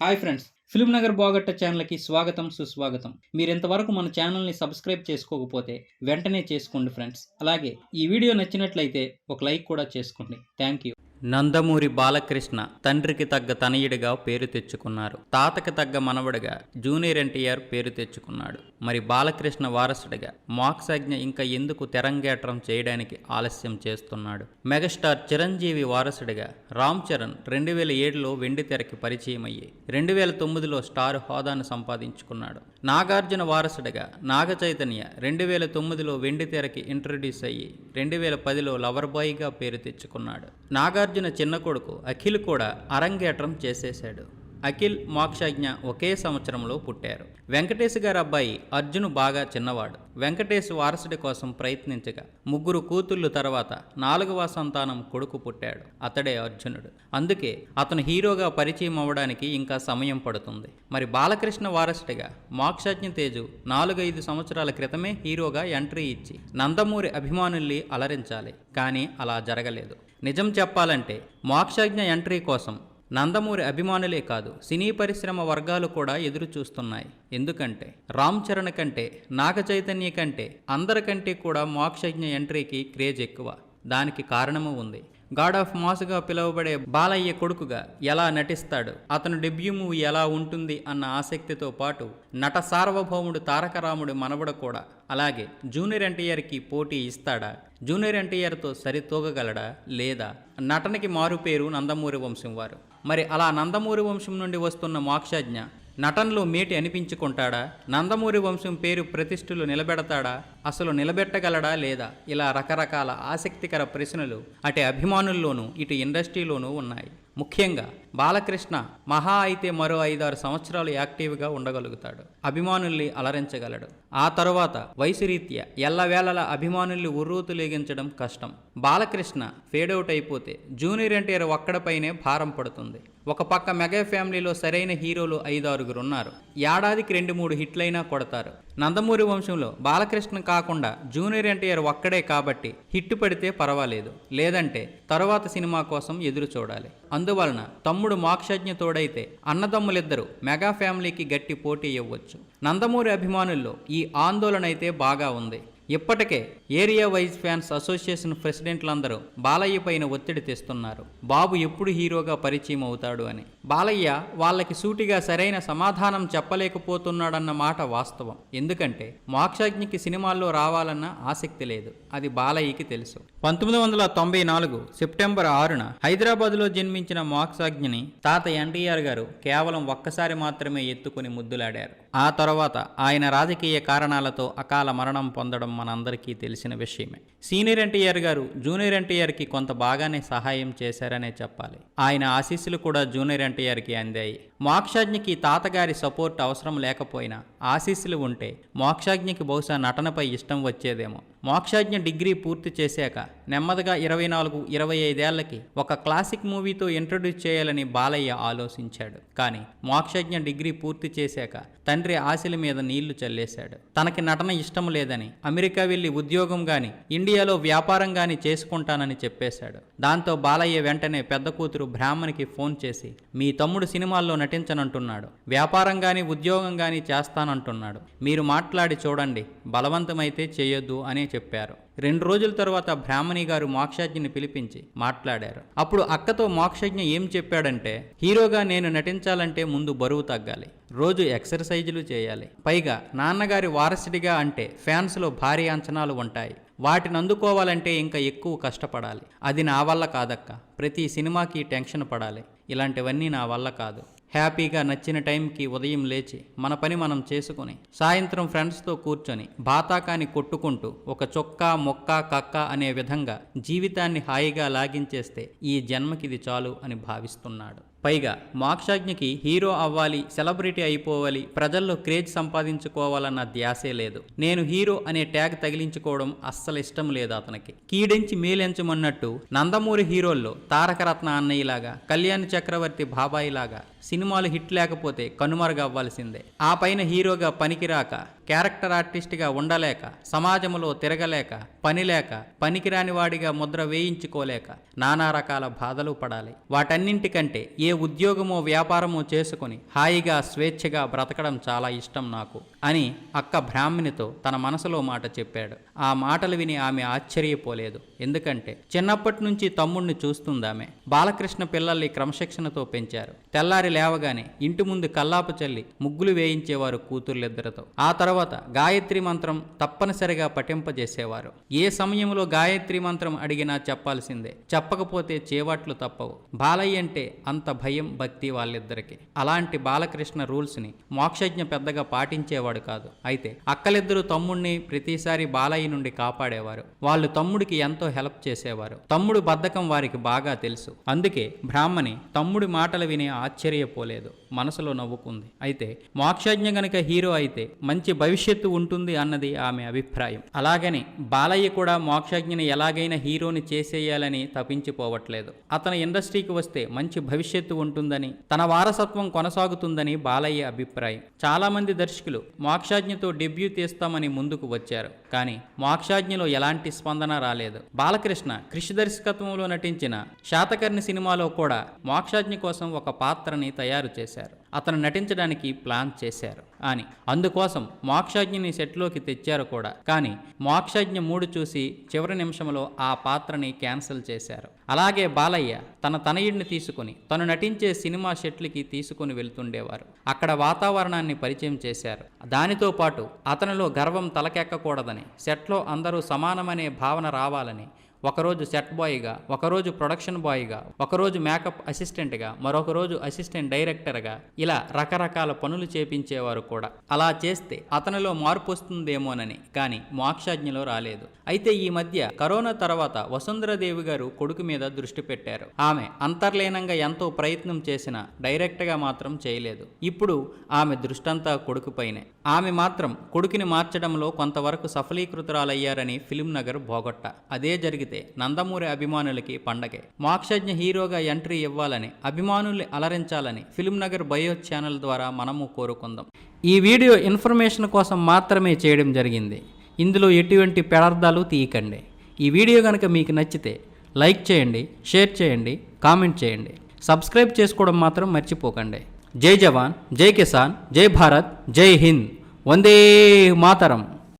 Hi friends film Nagar బాగట్ట ఛానల్కి స్వాగతం సుస్వాగతం. మీరు ఇంతవరకు మన ఛానల్ని సబ్స్క్రైబ్ చేసుకోకపోతే వెంటనే చేసుకోండి ఫ్రెండ్స్. అలాగే ఈ వీడియో నచ్చినట్లయితే ఒక లైక్ కూడా చేసుకోండి. Thank you. నందమూరి బాలకృష్ణ తండ్రికి తగ్గ తనయుడిగా పేరు తెచ్చుకున్నారు. తాతకి తగ్గ మనవడిగా జూనియర్ ఎన్టీఆర్ పేరు తెచ్చుకున్నాడు. మరి బాలకృష్ణ వారసుడిగా మోక్షజ్ఞ ఇంకా ఎందుకు తెరంగేట్రం చేయడానికి ఆలస్యం చేస్తున్నాడు? మెగాస్టార్ చిరంజీవి వారసుడిగా రామ్ చరణ్ రెండు వేల ఏడులో వెండి తెరకి పరిచయం అయ్యి రెండు వేల తొమ్మిదిలో స్టార్ హోదాను సంపాదించుకున్నాడు. నాగార్జున వారసుడిగా నాగ చైతన్య రెండు వేల తొమ్మిదిలో వెండితెరకి ఇంట్రడ్యూస్ అయ్యి రెండు వేల పదిలో లవర్ బాయ్గా పేరు తెచ్చుకున్నాడు. నాగార్జున చిన్న కొడుకు అఖిల్ కూడా అరంగేట్రం చేసేశాడు. అఖిల్ మోక్షజ్ఞ ఒకే సంవత్సరంలో పుట్టారు. వెంకటేష్ గారి అబ్బాయి అర్జున్ బాగా చిన్నవాడు. వెంకటేష్ వారసుడి కోసం ప్రయత్నించగా ముగ్గురు కూతుళ్ళు తర్వాత నాలుగవ సంతానం కొడుకు పుట్టాడు. అతడే అర్జునుడు. అందుకే అతను హీరోగా పరిచయం అవ్వడానికి ఇంకా సమయం పడుతుంది. మరి బాలకృష్ణ వారసుడిగా మోక్షజ్ఞ తేజు నాలుగైదు సంవత్సరాల క్రితమే హీరోగా ఎంట్రీ ఇచ్చి నందమూరి అభిమానుల్ని అలరించాలి. కానీ అలా జరగలేదు. నిజం చెప్పాలంటే మోక్షజ్ఞ ఎంట్రీ కోసం నందమూరి అభిమానులే కాదు సినీ పరిశ్రమ వర్గాలు కూడా ఎదురు చూస్తున్నాయి. ఎందుకంటే రామ్ చరణ్ కంటే నాగ చైతన్య కంటే అందరికంటే కూడా మోక్షజ్ఞ ఎంట్రీకి క్రేజ్ ఎక్కువ. దానికి కారణము ఉంది. గాడ్ ఆఫ్ మాస్గా పిలువబడే బాలయ్య కొడుకుగా ఎలా నటిస్తాడు? అతను డెబ్యూ మూవీ ఎలా ఉంటుంది అన్న ఆసక్తితో పాటు నట సార్వభౌముడు తారకరాముడి మనవడ కూడా అలాగే జూనియర్ ఎన్టీఆర్కి పోటీ ఇస్తాడా? జూనియర్ ఎన్టీఆర్తో సరితూగగలడా లేదా? నటనకి మారుపేరు నందమూరి వంశం వారు. మరి అలా నందమూరి వంశం నుండి వస్తున్న మోక్షజ్ఞ నటనలో మేటి అనిపించుకుంటాడా? నందమూరి వంశం పేరు ప్రతిష్ఠలు నిలబెడతాడా? అసలు నిలబెట్టగలడా లేదా? ఇలా రకరకాల ఆసక్తికర ప్రశ్నలు అటు అభిమానుల్లోనూ ఇటు ఇండస్ట్రీలోనూ ఉన్నాయి. ముఖ్యంగా బాలకృష్ణ మహా అయితే మరో ఐదారు సంవత్సరాలు యాక్టివ్గా ఉండగలుగుతాడు. అభిమానుల్ని అలరించగలడు. ఆ తరువాత వయసు రీత్యా ఎల్లవేళల అభిమానుల్ని ఉర్రూతులేగించడం కష్టం. బాలకృష్ణ ఫేడౌట్ అయిపోతే జూనియర్ ఎన్టీఆర్ ఒక్కడపైనే భారం పడుతుంది. ఒక పక్క మెగా ఫ్యామిలీలో సరైన హీరోలు ఐదారుగురు ఉన్నారు. ఏడాదికి రెండు మూడు హిట్లైనా కొడతారు. నందమూరి వంశంలో బాలకృష్ణ కాకుండా జూనియర్ ఎన్టీఆర్ ఒక్కడే కాబట్టి హిట్ పడితే పర్వాలేదు. లేదంటే తరువాత సినిమా కోసం ఎదురు చూడాలి అందువలన తమ్ముడు మోక్షజ్ఞ తోడైతే అన్నదమ్ములిద్దరూ మెగా ఫ్యామిలీకి గట్టి పోటీ ఇవ్వచ్చు. నందమూరి అభిమానుల్లో ఈ ఆందోళన అయితే బాగా ఉంది. ఇప్పటికే ఏరియా వైజ్ ఫ్యాన్స్ అసోసియేషన్ ప్రెసిడెంట్లందరూ బాలయ్య పైన ఒత్తిడి తెస్తున్నారు. బాబు ఎప్పుడు హీరోగా పరిచయం అవుతాడు అని. బాలయ్య వాళ్ళకి సూటిగా సరైన సమాధానం చెప్పలేకపోతున్నాడన్న మాట వాస్తవం. ఎందుకంటే మోక్షజ్ఞకి సినిమాల్లో రావాలన్న ఆసక్తి లేదు. అది బాలయ్యకి తెలుసు. పంతొమ్మిది వందల తొంభై నాలుగు సెప్టెంబర్ ఆరున హైదరాబాద్లో జన్మించిన మోక్షజ్ఞని తాత ఎన్టీఆర్ గారు కేవలం ఒక్కసారి మాత్రమే ఎత్తుకుని ముద్దులాడారు. ఆ తర్వాత ఆయన రాజకీయ కారణాలతో అకాల మరణం పొందడం మనందరికీ తెలిసిన విషయమే. సీనియర్ ఎన్టీఆర్ గారు జూనియర్ ఎన్టీఆర్కి కొంత బాగానే సహాయం చేశారనే చెప్పాలి. ఆయన ఆశీస్సులు కూడా జూనియర్ ఎన్టీఆర్కి అందాయి మోక్షాజ్ఞకి తాతగారి సపోర్ట్ అవసరం లేకపోయినా ఆశీస్సులు ఉంటే మోక్షాజ్ఞకి బహుశా నటనపై ఇష్టం వచ్చేదేమో. మోక్షాజ్ఞ డిగ్రీ పూర్తి చేశాక నెమ్మదిగా ఇరవై నాలుగు ఇరవై ఐదేళ్ళకి ఒక క్లాసిక్ మూవీతో ఇంట్రడ్యూస్ చేయాలని బాలయ్య ఆలోచించాడు. కానీ మోక్షజ్ఞ డిగ్రీ పూర్తి చేశాక తండ్రి ఆశల మీద నీళ్ళు చల్లేశాడు. తనకి నటన ఇష్టం లేదని అమెరికా వెళ్ళి ఉద్యోగం గాని ఇండియాలో వ్యాపారం గాని చేసుకుంటానని చెప్పేశాడు. దాంతో బాలయ్య వెంటనే పెద్ద కూతురు బ్రాహ్మణికి ఫోన్ చేసి మీ తమ్ముడు సినిమాల్లో నటించనంటున్నాడు. వ్యాపారం గాని ఉద్యోగం గాని చేస్తానంటున్నాడు. మీరు మాట్లాడి చూడండి. బలవంతమైతే చేయొద్దు అనే చెప్పారు. రెండు రోజుల తర్వాత బ్రాహ్మణి గారు మోక్షజ్ఞని పిలిపించి మాట్లాడారు. అప్పుడు అక్కతో మోక్షజ్ఞ ఏం చెప్పాడంటే హీరోగా నేను నటించాలంటే ముందు బరువు తగ్గాలి. రోజు ఎక్సర్సైజులు చేయాలి. పైగా నాన్నగారి వారసుడిగా అంటే ఫ్యాన్స్లో భారీ అంచనాలు ఉంటాయి. వాటిని అందుకోవాలంటే ఇంకా ఎక్కువ కష్టపడాలి. అది నా వల్ల కాదక్క. ప్రతి సినిమాకి టెన్షన్ పడాలి. ఇలాంటివన్నీ నా వల్ల కాదు. హ్యాపీగా నచ్చిన టైంకి ఉదయం లేచి మన పని మనం చేసుకుని సాయంత్రం ఫ్రెండ్స్తో కూర్చొని బాతాకాని కొట్టుకుంటూ ఒక చొక్కా మొక్క కక్క అనే విధంగా జీవితాన్ని హాయిగా లాగించేస్తే ఈ జన్మకిది చాలు అని భావిస్తున్నాడు. పైగా మోక్షాజ్ఞకి హీరో అవ్వాలి సెలబ్రిటీ అయిపోవాలి ప్రజల్లో క్రేజ్ సంపాదించుకోవాలన్న ధ్యాసే లేదు. నేను హీరో అనే ట్యాగ్ తగిలించుకోవడం అస్సలు ఇష్టం లేదు అతనికి. కీడించి మేలెంచమన్నట్టు నందమూరి హీరోల్లో తారకరత్న అన్నయ్యలాగా కళ్యాణ్ చక్రవర్తి బాబాయిలాగా సినిమాలు హిట్ లేకపోతే కనుమరుగవ్వాల్సిందే ఆ పైన హీరోగా పనికిరాక క్యారెక్టర్ ఆర్టిస్ట్గా ఉండలేక సమాజంలో తిరగలేక పనిలేక పనికిరానివాడిగా పనికిరాని వాడిగా ముద్ర వేయించుకోలేక నానా రకాల బాధలు పడాలి. వాటన్నింటికంటే ఏ ఉద్యోగమో వ్యాపారమో చేసుకుని హాయిగా స్వేచ్ఛగా బ్రతకడం చాలా ఇష్టం నాకు అని అక్క బ్రాహ్మణితో తన మనసులో మాట చెప్పాడు. ఆ మాటలు విని ఆమె ఆశ్చర్యపోలేదు. ఎందుకంటే చిన్నప్పటి నుంచి తమ్ముణ్ణి చూస్తుందామె. బాలకృష్ణ పిల్లల్ని క్రమశిక్షణతో పెంచారు. తెల్లారి లేవగానే ఇంటి ముందు కల్లాపు చల్లి ముగ్గులు వేయించేవారు కూతుర్లిద్దరితో. ఆ తర్వాత గాయత్రి మంత్రం తప్పనిసరిగా పఠింపజేసేవారు. ఏ సమయంలో గాయత్రి మంత్రం అడిగినా చెప్పాల్సిందే. చెప్పకపోతే చేవాట్లు తప్పవు. బాలయ్య అంటే అంత భయం భక్తి వాళ్ళిద్దరికి. అలాంటి బాలకృష్ణ రూల్స్ని మోక్షజ్ఞ పెద్దగా పాటించేవాడు కాదు. అయితే అక్కలిద్దరూ తమ్ముడిని ప్రతిసారి బాలయ్య నుండి కాపాడేవారు. వాళ్ళు తమ్ముడికి ఎంతో హెల్ప్ చేసేవారు. తమ్ముడు బద్ధకం వారికి బాగా తెలుసు. అందుకే బ్రాహ్మణి తమ్ముడి మాటలు వినే ఆశ్చర్య తెలియపోలేదు. మనసులో నవ్వుకుంది. అయితే మోక్షజ్ఞ గనక హీరో అయితే మంచి భవిష్యత్తు ఉంటుంది అన్నది ఆమె అభిప్రాయం. అలాగని బాలయ్య కూడా మోక్షజ్ఞని ఎలాగైనా హీరోని చేసేయాలని తప్పించిపోవట్లేదు అతను ఇండస్ట్రీకి వస్తే మంచి భవిష్యత్తు ఉంటుందని తన వారసత్వం కొనసాగుతుందని బాలయ్య అభిప్రాయం. చాలా మంది దర్శకులు మోక్షాజ్ఞతో డెబ్యూ తీస్తామని ముందుకు వచ్చారు. కానీ మోక్షాజ్ఞలో ఎలాంటి స్పందన రాలేదు. బాలకృష్ణ కృషి దర్శకత్వంలో నటించిన శాతకర్ణి సినిమాలో కూడా మోక్షాజ్ఞ కోసం ఒక పాత్రని తయారు చేశారు. అతను నటించడానికి ప్లాన్ చేశారు. అని. అందుకోసం మోక్షాజ్ఞని సెట్లోకి తెచ్చారు కూడా. కానీ మోక్షాజ్ఞ మూడు చూసి చివరి నిమిషంలో ఆ పాత్రని క్యాన్సిల్ చేశారు. అలాగే బాలయ్య తన తనయుడిని తీసుకుని తను నటించే సినిమా షెట్లకి తీసుకుని వెళ్తుండేవారు. అక్కడ వాతావరణాన్ని పరిచయం చేశారు. దానితో పాటు అతనిలో గర్వం తలకెక్కకూడదని సెట్లో అందరూ సమానమనే భావన రావాలని ఒకరోజు సెట్ బాయ్గా ఒకరోజు ప్రొడక్షన్ బాయ్గా ఒకరోజు మేకప్ అసిస్టెంట్గా మరొక రోజు అసిస్టెంట్ డైరెక్టర్గా ఇలా రకరకాల పనులు చేపించేవారు కూడా. అలా చేస్తే అతనిలో మార్పు వస్తుందేమోనని కానీ మోక్షాజ్ఞలో రాలేదు. అయితే ఈ మధ్య కరోనా తర్వాత వసుంధరదేవి గారు కొడుకు మీద దృష్టి పెట్టారు. ఆమె అంతర్లీనంగా ఎంతో ప్రయత్నం చేసినా డైరెక్ట్గా మాత్రం చేయలేదు. ఇప్పుడు ఆమె దృష్టంతా కొడుకుపైనే ఆమె మాత్రం కొడుకుని మార్చడంలో కొంతవరకు సఫలీకృతురాలయ్యారని ఫిలిం నగర్ బోగొట్ట. అదే జరిగితే నందమూరి అభిమానులకి పండగే. మోక్షజ్ఞ హీరోగా ఎంట్రీ ఇవ్వాలని అభిమానుల్ని అలరించాలని ఫిల్మ్ నగర్ బయో ఛానల్ ద్వారా మనము కోరుకుందాం. ఈ వీడియో ఇన్ఫర్మేషన్ కోసం మాత్రమే చేయడం జరిగింది. ఇందులో ఎటువంటి పెడార్థాలు తీయకండి. ఈ వీడియో కనుక మీకు నచ్చితే లైక్ చేయండి షేర్ చేయండి కామెంట్ చేయండి. సబ్స్క్రైబ్ చేసుకోవడం మాత్రం మర్చిపోకండి. జై జవాన్ జై కిసాన్ జై భారత్ జై హింద్. వందే మాతరం.